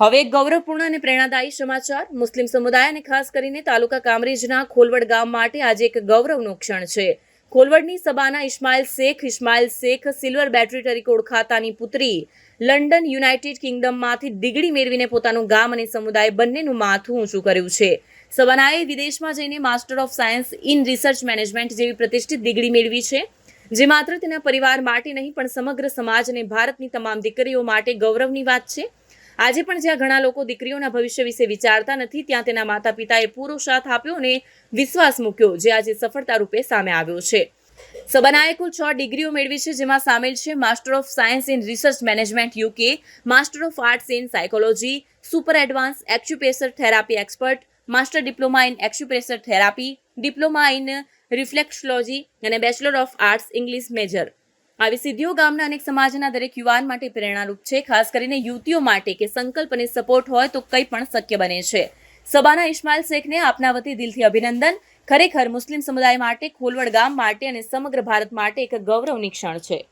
હવે ગૌરવપૂર્ણ અને પ્રેરણાદાયી સમાચાર. મુસ્લિમ સમુદાય અને ખાસ કરીને તાલુકા કામરેજના ખોલવડ ગામ માટે આજે એક ગૌરવનો ક્ષણ છે. ખોલવડની સભાના ઇસ્માઇલ શેખ ઇસ્માઇલ શેખ સિલ્વર બેટરી તરીકે ઓળખાતાની પુત્રી લંડન યુનાઇટેડ કિંગડમમાંથી ડિગ્રી મેળવીને પોતાનું ગામ અને સમુદાય બંનેનું માથું ઊંચું કર્યું છે. સવાનાએ વિદેશમાં જઈને master of science in research management જેવી પ્રતિષ્ઠિત ડિગ્રી મેળવી છે, જે માત્ર તેના પરિવાર માટે નહીં, પણ સમગ્ર સમાજ અને ભારતની તમામ દીકરીઓ માટે ગૌરવની વાત છે. આજે પણ જ્યાં ઘણા લોકો દીકરીઓના ભવિષ્ય વિશે વિચારતા નથી, ત્યાં તેના માતા પિતાએ પૂરો સાથ આપ્યો અને વિશ્વાસ મૂક્યો, જે આજે સફળતા રૂપે સામે આવ્યો છે. સબનાએ કુલ છ ડિગ્રીઓ મેળવી છે, જેમાં સામેલ છે master of science in research management UK master of arts in psychology super advance acupressure therapy expert master diploma in acupressure therapy diploma in reflexology અને bachelor of arts English major આવી સિદ્ધિઓ ગામના અનેક સમાજના દરેક યુવાન માટે પ્રેરણારૂપ છે. ખાસ કરીને યુવતીઓ માટે કે સંકલ્પ અને સપોર્ટ હોય તો કંઈ પણ શક્ય બને છે. સભાના ઇસ્માઇલ શેખને આપના વતી દિલથી અભિનંદન. ખરેખર મુસ્લિમ સમુદાય માટે ખોલવડ ગામ માટે અને સમગ્ર ભારત માટે એક ગૌરવની ક્ષણ છે.